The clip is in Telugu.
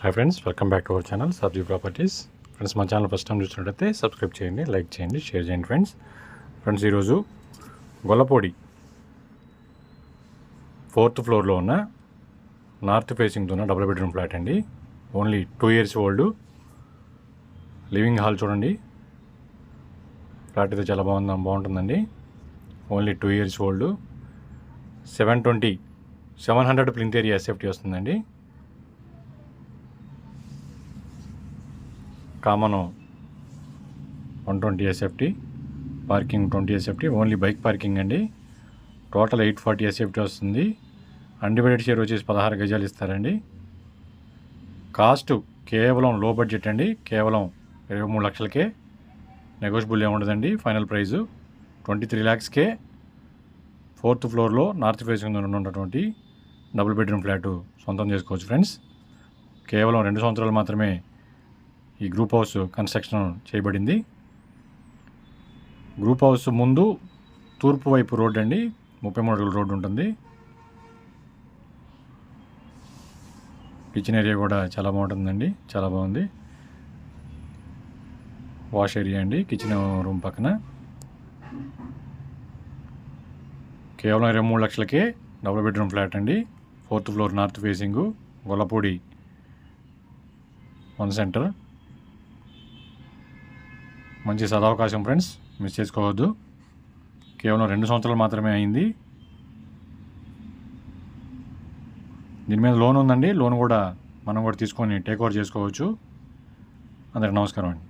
Hi friends welcome back to our channel Sabzi properties friends మా ఛానల్ ఫస్ట్ టైం చూసినట్టయితే సబ్స్క్రైబ్ చేయండి లైక్ చేయండి షేర్ చేయండి ఫ్రెండ్స్ ఫ్రెండ్స్ ఈరోజు గొల్లపూడి ఫోర్త్ ఫ్లోర్లో ఉన్న నార్త్ ఫేసింగ్తో ఉన్న డబుల్ బెడ్రూమ్ ఫ్లాట్ అండి. Only two years old living hall చూడండి. ఫ్లాట్ అయితే చాలా బాగుంది బాగుంటుందండి. Only two years old seven twenty seven hundred plinth area safety వస్తుందండి. Common one twenty SFT parking twenty SFT only bike parking అండి. టోటల్ ఎయిట్ ఫార్టీ ఎస్ఎఫ్టీ వస్తుంది. అన్డివైడెడ్ షేర్ వచ్చేసి పదహారు గజాలు ఇస్తారండి. కాస్ట్ కేవలం లో బడ్జెట్ అండి. కేవలం ఇరవై మూడు లక్షలకే నెగోషియబుల్ ఏముండదండి ఫైనల్ ప్రైజు ట్వంటీ త్రీ ల్యాక్స్కే ఫోర్త్ ఫ్లోర్లో నార్త్ ఫేసింగ్ ఉన్నటువంటి డబుల్ బెడ్రూమ్ ఫ్లాటు సొంతం చేసుకోవచ్చు ఫ్రెండ్స్ కేవలం రెండు సంవత్సరాలు మాత్రమే ఈ గ్రూప్ హౌస్ కన్స్ట్రక్షన్ చేయబడింది. గ్రూప్ హౌస్ ముందు తూర్పు వైపు రోడ్ అండి. ముప్పై మూడు అడుగుల రోడ్డు ఉంటుంది. కిచెన్ ఏరియా కూడా చాలా బాగుంటుందండి. చాలా బాగుంది. వాష్ ఏరియా అండి. కిచెన్ రూమ్ పక్కన. కేవలం ఇరవై మూడు లక్షలకే డబుల్ బెడ్రూమ్ ఫ్లాట్ అండి. Fourth floor north facing. Gollapudi one centre. మంచి సదవకాశం ఫ్రెండ్స్ మిస్ చేసుకోవద్దు. కేవలం రెండు సంవత్సరాలు మాత్రమే అయింది. దీని మీద లోన్ ఉందండి. లోన్ కూడా మనం కూడా తీసుకొని టేక్ ఓవర్ చేసుకోవచ్చు. అందరికి నమస్కారం అండి.